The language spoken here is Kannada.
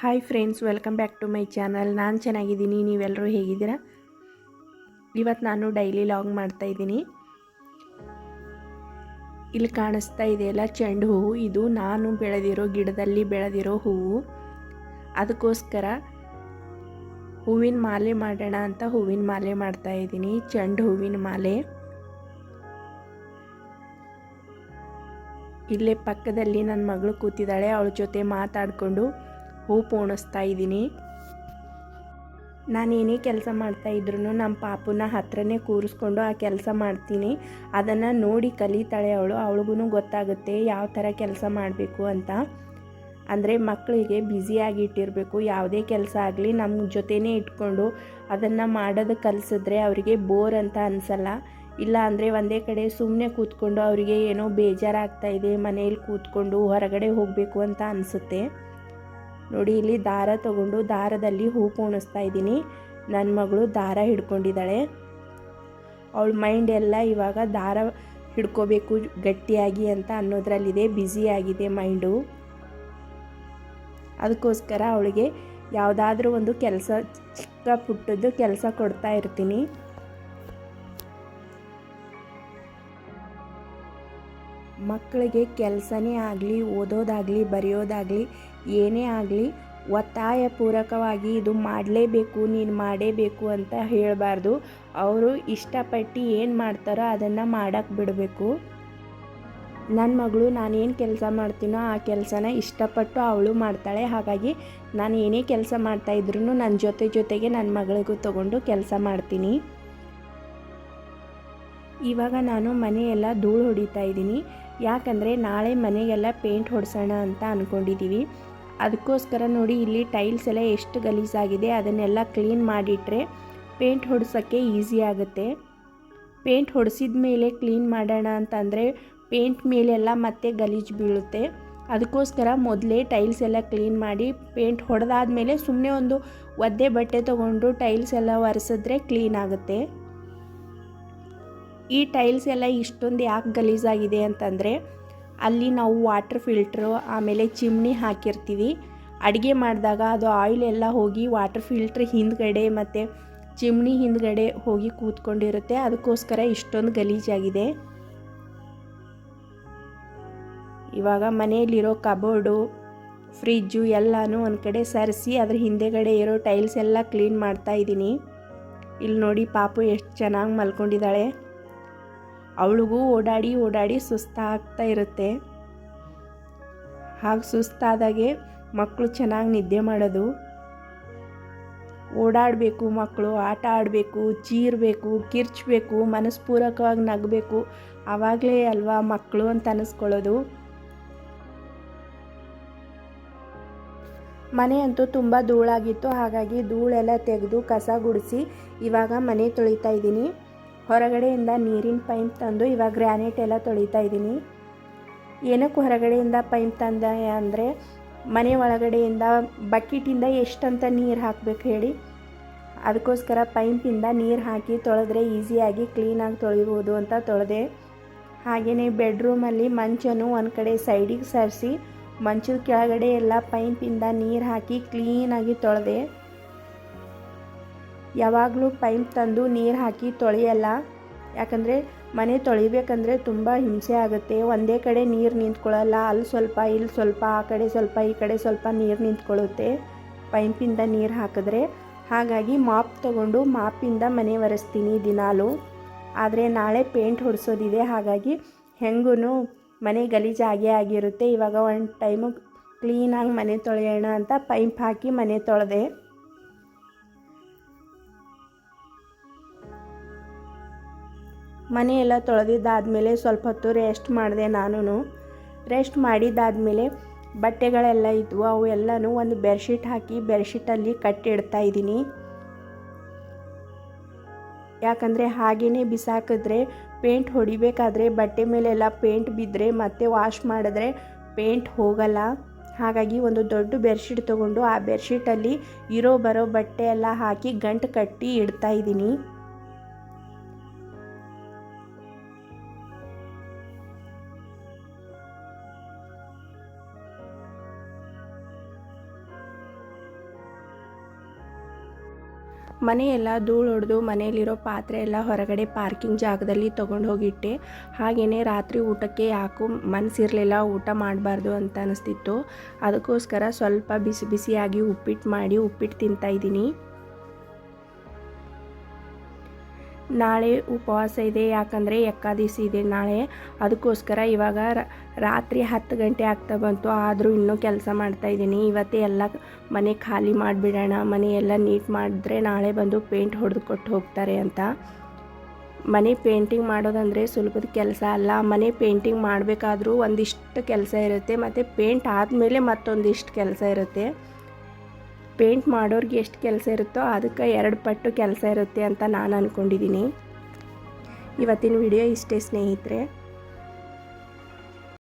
Hi friends welcome back to my channel ನಾನು ಚೆನ್ನಾಗಿದ್ದೀನಿ ನೀವೆಲ್ಲರೂ ಹೇಗಿದ್ದೀರಾ? ಇವತ್ತು ನಾನು ಡೈಲಿ ಲಾಗ್ ಮಾಡ್ತಾ ಇದ್ದೀನಿ. ಇಲ್ಲಿ ಕಾಣಿಸ್ತಾ ಇದೆಯಲ್ಲ ಚೆಂಡು ಹೂವು. ಇದು ನಾನು ಬೆಳೆದಿರೋ ಗಿಡದಲ್ಲಿ ಬೆಳೆದಿರೋ ಹೂವು. ಅದಕ್ಕೋಸ್ಕರ ಹೂವಿನ ಮಾಲೆ ಮಾಡೋಣ ಅಂತ ಹೂವಿನ ಮಾಲೆ ಮಾಡ್ತಾ ಇದ್ದೀನಿ. ಚೆಂಡು ಹೂವಿನ ಮಾಲೆ. ಇಲ್ಲೇ ಪಕ್ಕದಲ್ಲಿ ನನ್ನ ಮಗಳು ಕೂತಿದ್ದಾಳೆ, ಅವಳ ಜೊತೆ ಮಾತಾಡಿಕೊಂಡು ಹೂ ಪೋಣಿಸ್ತಾ ಇದ್ದೀನಿ. ನಾನು ಏನೇ ಕೆಲಸ ಮಾಡ್ತಾ ಇದ್ರು ನಮ್ಮ ಪಾಪುನ ಹತ್ರನೇ ಕೂರಿಸ್ಕೊಂಡು ಆ ಕೆಲಸ ಮಾಡ್ತೀನಿ. ಅದನ್ನು ನೋಡಿ ಕಲಿತಾಳೆ ಅವಳು ಅವಳಿಗೂ ಗೊತ್ತಾಗುತ್ತೆ ಯಾವ ಥರ ಕೆಲಸ ಮಾಡಬೇಕು ಅಂತ. ಅಂದರೆ ಮಕ್ಕಳಿಗೆ ಬ್ಯುಸಿಯಾಗಿ ಇಟ್ಟಿರಬೇಕು ಯಾವುದೇ ಕೆಲಸ ಆಗಲಿ ನಮ್ಮ ಜೊತೆನೇ ಇಟ್ಕೊಂಡು ಅದನ್ನು ಮಾಡೋದು ಕಲಿಸಿದ್ರೆ ಅವರಿಗೆ ಬೋರ್ ಅಂತ ಅನಿಸಲ್ಲ. ಇಲ್ಲ ಅಂದರೆ ಒಂದೇ ಕಡೆ ಸುಮ್ಮನೆ ಕೂತ್ಕೊಂಡು ಅವರಿಗೆ ಏನೋ ಬೇಜಾರಾಗ್ತಾ ಇದೆ, ಮನೇಲಿ ಕೂತ್ಕೊಂಡು ಹೊರಗಡೆ ಹೋಗಬೇಕು ಅಂತ ಅನಿಸುತ್ತೆ. ನೋಡಿ, ಇಲ್ಲಿ ದಾರ ತಗೊಂಡು ದಾರದಲ್ಲಿ ಹೂ ಪೋಣಿಸ್ತಾ ಇದ್ದೀನಿ. ನನ್ನ ಮಗಳು ದಾರ ಹಿಡ್ಕೊಂಡಿದ್ದಾಳೆ. ಅವಳ ಮೈಂಡ್ ಎಲ್ಲ ಇವಾಗ ದಾರ ಹಿಡ್ಕೋಬೇಕು ಗಟ್ಟಿಯಾಗಿ ಅಂತ ಅನ್ನೋದ್ರಲ್ಲಿದೆ ಬ್ಯುಸಿ ಆಗಿದೆ ಮೈಂಡು ಅದಕ್ಕೋಸ್ಕರ ಅವಳಿಗೆ ಯಾವುದಾದ್ರೂ ಒಂದು ಕೆಲಸ ಚಿಕ್ಕ ಪುಟ್ಟದ್ದು ಕೆಲಸ ಕೊಡ್ತಾ ಇರ್ತೀನಿ. ಮಕ್ಕಳಿಗೆ ಕೆಲಸನೇ ಆಗಲಿ, ಓದೋದಾಗಲಿ, ಬರೆಯೋದಾಗಲಿ, ಏನೇ ಆಗಲಿ ಒತ್ತಾಯ ಪೂರಕವಾಗಿ ಇದು ಮಾಡಲೇಬೇಕು, ನೀನು ಮಾಡೇಬೇಕು ಅಂತ ಹೇಳಬಾರ್ದು. ಅವರು ಇಷ್ಟಪಟ್ಟು ಏನು ಮಾಡ್ತಾರೋ ಅದನ್ನು ಮಾಡೋಕ್ಕೆ ಬಿಡಬೇಕು. ನನ್ನ ಮಗಳು ನಾನೇನು ಕೆಲಸ ಮಾಡ್ತೀನೋ ಆ ಕೆಲಸನ ಇಷ್ಟಪಟ್ಟು ಅವಳು ಮಾಡ್ತಾಳೆ. ಹಾಗಾಗಿ ನಾನು ಏನೇ ಕೆಲಸ ಮಾಡ್ತಾಯಿದ್ರು ನನ್ನ ಜೊತೆ ಜೊತೆಗೆ ನನ್ನ ಮಗಳಿಗೂ ತಗೊಂಡು ಕೆಲಸ ಮಾಡ್ತೀನಿ. ಇವಾಗ ನಾನು ಮನೆಯೆಲ್ಲ ಧೂಳು ಹೊಡಿತಾ ಇದ್ದೀನಿ. ಯಾಕಂದರೆ ನಾಳೆ ಮನೆಗೆಲ್ಲ ಪೇಂಟ್ ಹೊಡ್ಸೋಣ ಅಂತ ಅಂದ್ಕೊಂಡಿದ್ದೀವಿ ಅದಕ್ಕೋಸ್ಕರ ನೋಡಿ ಇಲ್ಲಿ ಟೈಲ್ಸ್ ಎಲ್ಲ ಎಷ್ಟು ಗಲೀಜಾಗಿದೆ, ಅದನ್ನೆಲ್ಲ ಕ್ಲೀನ್ ಮಾಡಿಟ್ರೆ ಪೇಂಟ್ ಹೊಡ್ಸೋಕ್ಕೆ ಈಸಿ ಆಗುತ್ತೆ. ಪೇಂಟ್ ಹೊಡೆಸಿದ ಮೇಲೆ ಕ್ಲೀನ್ ಮಾಡೋಣ ಅಂತಂದರೆ ಪೇಂಟ್ ಮೇಲೆಲ್ಲ ಮತ್ತೆ ಗಲೀಜು ಬೀಳುತ್ತೆ. ಅದಕ್ಕೋಸ್ಕರ ಮೊದಲೇ ಟೈಲ್ಸ್ ಎಲ್ಲ ಕ್ಲೀನ್ ಮಾಡಿ ಪೇಂಟ್ ಹೊಡೆದಾದ್ಮೇಲೆ ಸುಮ್ಮನೆ ಒಂದು ಒದ್ದೆ ಬಟ್ಟೆ ತೊಗೊಂಡು ಟೈಲ್ಸ್ ಎಲ್ಲ ಒರೆಸಿದ್ರೆ ಕ್ಲೀನ್ ಆಗುತ್ತೆ. ಈ ಟೈಲ್ಸ್ ಎಲ್ಲ ಇಷ್ಟೊಂದು ಯಾಕೆ ಗಲೀಜಾಗಿದೆ ಅಂತಂದರೆ ಅಲ್ಲಿ ನಾವು ವಾಟರ್ ಫಿಲ್ಟ್ರು ಆಮೇಲೆ ಚಿಮ್ನಿ ಹಾಕಿರ್ತೀವಿ. ಅಡುಗೆ ಮಾಡಿದಾಗ ಅದು ಆಯಿಲ್ ಎಲ್ಲ ಹೋಗಿ ವಾಟರ್ ಫಿಲ್ಟ್ರ್ ಹಿಂದ್ಗಡೆ ಮತ್ತು ಚಿಮ್ನಿ ಹಿಂದ್ಗಡೆ ಹೋಗಿ ಕೂತ್ಕೊಂಡಿರುತ್ತೆ. ಅದಕ್ಕೋಸ್ಕರ ಇಷ್ಟೊಂದು ಗಲೀಜಾಗಿದೆ. ಇವಾಗ ಮನೆಯಲ್ಲಿರೋ ಕಬೋರ್ಡು ಫ್ರಿಜ್ಜು ಎಲ್ಲನೂ ಒಂದು ಕಡೆ ಸರಿಸಿ ಅದ್ರ ಹಿಂದೆಗಡೆ ಇರೋ ಟೈಲ್ಸ್ ಎಲ್ಲ ಕ್ಲೀನ್ ಮಾಡ್ತಾ ಇದ್ದೀನಿ. ಇಲ್ಲಿ ನೋಡಿ ಪಾಪು ಎಷ್ಟು ಚೆನ್ನಾಗಿ ಮಲ್ಕೊಂಡಿದ್ದಾಳೆ. ಅವಳಿಗೂ ಓಡಾಡಿ ಓಡಾಡಿ ಸುಸ್ತಾಗ್ತಾ ಇರುತ್ತೆ. ಹಾಗೆ ಸುಸ್ತಾದಾಗೆ ಮಕ್ಕಳು ಚೆನ್ನಾಗಿ ನಿದ್ದೆ ಮಾಡೋದು. ಓಡಾಡಬೇಕು ಮಕ್ಕಳು ಆಟ ಆಡಬೇಕು, ಚೀರಬೇಕು, ಕಿರ್ಚಬೇಕು, ಮನಸ್ಪೂರಕವಾಗಿ ನಗಬೇಕು. ಆವಾಗಲೇ ಅಲ್ವಾ ಮಕ್ಕಳು ಅಂತ ಅನ್ನಿಸ್ಕೊಳ್ಳೋದು ಮನೆ ಅಂತೂ ತುಂಬ ಧೂಳಾಗಿತ್ತು, ಹಾಗಾಗಿ ಧೂಳೆಲ್ಲ ತೆಗೆದು ಕಸ ಗುಡಿಸಿ ಇವಾಗ ಮನೆ ತೊಳಿತಾ ಇದ್ದೀನಿ. ಹೊರಗಡೆಯಿಂದ ನೀರಿನ ಪೈಪ್ ತಂದು ಇವಾಗ ಗ್ರ್ಯಾನೇಟ್ ಎಲ್ಲ ತೊಳಿತಾ ಇದ್ದೀನಿ. ಏನಕ್ಕೆ ಹೊರಗಡೆಯಿಂದ ಪೈಪ್ ತಂದೆ ಅಂದರೆ ಮನೆ ಒಳಗಡೆಯಿಂದ ಬಕೆಟಿಂದ ಎಷ್ಟಂತ ನೀರು ಹಾಕಬೇಕು ಹೇಳಿ. ಅದಕ್ಕೋಸ್ಕರ ಪೈಪಿಂದ ನೀರು ಹಾಕಿ ತೊಳೆದ್ರೆ ಈಸಿಯಾಗಿ ಕ್ಲೀನಾಗಿ ತೊಳಿಬೋದು ಅಂತ ತೊಳೆದೆ. ಹಾಗೆಯೇ ಬೆಡ್ರೂಮಲ್ಲಿ ಮಂಚನು ಒಂದು ಕಡೆ ಸೈಡಿಗೆ ಸರಿಸಿ, ಮಂಚದ ಕೆಳಗಡೆ ಎಲ್ಲ ಪೈಪಿಂದ ನೀರು ಹಾಕಿ ಕ್ಲೀನಾಗಿ ತೊಳೆದೆ. ಯಾವಾಗಲೂ ಪೈಪ್ ತಂದು ನೀರು ಹಾಕಿ ತೊಳೆಯಲ್ಲ. ಯಾಕಂದರೆ ಮನೆ ತೊಳಿಬೇಕಂದ್ರೆ ತುಂಬ ಹಿಂಸೆ ಆಗುತ್ತೆ. ಒಂದೇ ಕಡೆ ನೀರು ನಿಂತ್ಕೊಳ್ಳಲ್ಲ. ಅಲ್ಲಿ ಸ್ವಲ್ಪ ಇಲ್ಲಿ ಸ್ವಲ್ಪ, ಆ ಕಡೆ ಸ್ವಲ್ಪ, ಈ ಕಡೆ ಸ್ವಲ್ಪ ನೀರು ನಿಂತ್ಕೊಳ್ಳುತ್ತೆ ಪೈಪಿಂದ ನೀರು ಹಾಕಿದ್ರೆ. ಹಾಗಾಗಿ ಮಾಪ್ ತಗೊಂಡು ಮಾಪಿಂದ ಮನೆ ಒರೆಸ್ತೀನಿ ದಿನಾಲು. ಆದರೆ ನಾಳೆ ಪೇಂಟ್ ಹೊಡಿಸೋದಿದೆ. ಹಾಗಾಗಿ ಹೆಂಗೂ ಮನೆ ಗಲೀಜಾಗೇ ಆಗಿರುತ್ತೆ. ಇವಾಗ ಒಂದು ಟೈಮು ಕ್ಲೀನಾಗಿ ಮನೆ ತೊಳೆಯೋಣ ಅಂತ ಪೈಪ್ ಹಾಕಿ ಮನೆ ತೊಳೆದೆ. ಮನೆಯೆಲ್ಲ ತೊಳೆದಿದ್ದಾದಮೇಲೆ ಸ್ವಲ್ಪ ಹೊತ್ತು ರೆಸ್ಟ್ ಮಾಡಿದೆ ನಾನು ರೆಸ್ಟ್ ಮಾಡಿದ್ದಾದಮೇಲೆ ಬಟ್ಟೆಗಳೆಲ್ಲ ಇದ್ವು, ಅವು ಎಲ್ಲನೂ ಒಂದು ಬೆಡ್ಶೀಟ್ ಹಾಕಿ ಬೆಡ್ಶೀಟಲ್ಲಿ ಕಟ್ಟಿಡ್ತಾ ಇದ್ದೀನಿ. ಯಾಕಂದರೆ ಹಾಗೇ ಬಿಸಾಕಿದ್ರೆ, ಪೇಂಟ್ ಹೊಡಿಬೇಕಾದ್ರೆ ಬಟ್ಟೆ ಮೇಲೆಲ್ಲ ಪೇಂಟ್ ಬಿದ್ದರೆ ಮತ್ತೆ ವಾಶ್ ಮಾಡಿದ್ರೆ ಪೇಂಟ್ ಹೋಗಲ್ಲ. ಹಾಗಾಗಿ ಒಂದು ದೊಡ್ಡ ಬೆಡ್ಶೀಟ್ ತೊಗೊಂಡು ಆ ಬೆಡ್ಶೀಟಲ್ಲಿ ಇರೋ ಬರೋ ಬಟ್ಟೆ ಎಲ್ಲ ಹಾಕಿ ಗಂಟು ಕಟ್ಟಿ ಇಡ್ತಾ ಇದ್ದೀನಿ. ಮನೆ ಎಲ್ಲ ಧೂಳು ಹೊಡೆದು ಮನೆಯಲ್ಲಿರೋ ಪಾತ್ರೆ ಎಲ್ಲ ಹೊರಗಡೆ ಪಾರ್ಕಿಂಗ್ ಜಾಗದಲ್ಲಿ ತೊಗೊಂಡು ಹೋಗಿಟ್ಟೆ. ಹಾಗೇ ರಾತ್ರಿ ಊಟಕ್ಕೆ ಯಾಕೂ ಮನಸ್ಸಿರಲಿಲ್ಲ ಊಟ ಮಾಡಬಾರ್ದು ಅಂತ ಅನಿಸ್ತಿತ್ತು. ಅದಕ್ಕೋಸ್ಕರ ಸ್ವಲ್ಪ ಬಿಸಿ ಬಿಸಿಯಾಗಿ ಉಪ್ಪಿಟ್ಟು ಮಾಡಿ ಉಪ್ಪಿಟ್ಟು ತಿಂತಾಯಿದ್ದೀನಿ ನಾಳೆ ಉಪವಾಸ ಇದೆ, ಯಾಕಂದರೆ ಎಕ್ಕಾದಶಿ ಇದೆ ನಾಳೆ. ಅದಕ್ಕೋಸ್ಕರ ಇವಾಗ ರಾತ್ರಿ ಹತ್ತು ಗಂಟೆ ಆಗ್ತಾ ಬಂತು, ಆದರೂ ಇನ್ನೂ ಕೆಲಸ ಮಾಡ್ತಾಯಿದ್ದೀನಿ ಇವತ್ತೇ ಎಲ್ಲ ಮನೆ ಖಾಲಿ ಮಾಡಿಬಿಡೋಣ, ಮನೆ ಎಲ್ಲ ನೀಟ್ ಮಾಡಿದ್ರೆ ನಾಳೆ ಬಂದು ಪೇಂಟ್ ಹೊಡೆದು ಕೊಟ್ಟು ಹೋಗ್ತಾರೆ ಅಂತ. ಮನೆ ಪೇಂಟಿಂಗ್ ಮಾಡೋದಂದರೆ ಸುಲಭದ ಕೆಲಸ ಅಲ್ಲ. ಮನೆ ಪೇಂಟಿಂಗ್ ಮಾಡಬೇಕಾದ್ರೂ ಒಂದಿಷ್ಟು ಕೆಲಸ ಇರುತ್ತೆ, ಮತ್ತು ಪೇಂಟ್ ಆದಮೇಲೆ ಮತ್ತೊಂದಿಷ್ಟು ಕೆಲಸ ಇರುತ್ತೆ. ಪೇಂಟ್ ಮಾಡೋರಿಗೆ ಎಷ್ಟು ಕೆಲಸ ಇರುತ್ತೋ ಅದಕ್ಕೆ ಎರಡು ಪಟ್ಟು ಕೆಲಸ ಇರುತ್ತೆ ಅಂತ ನಾನು ಅಂದ್ಕೊಂಡಿದ್ದೀನಿ ಇವತ್ತಿನ ವಿಡಿಯೋ ಇಷ್ಟೇ ಸ್ನೇಹಿತರೆ.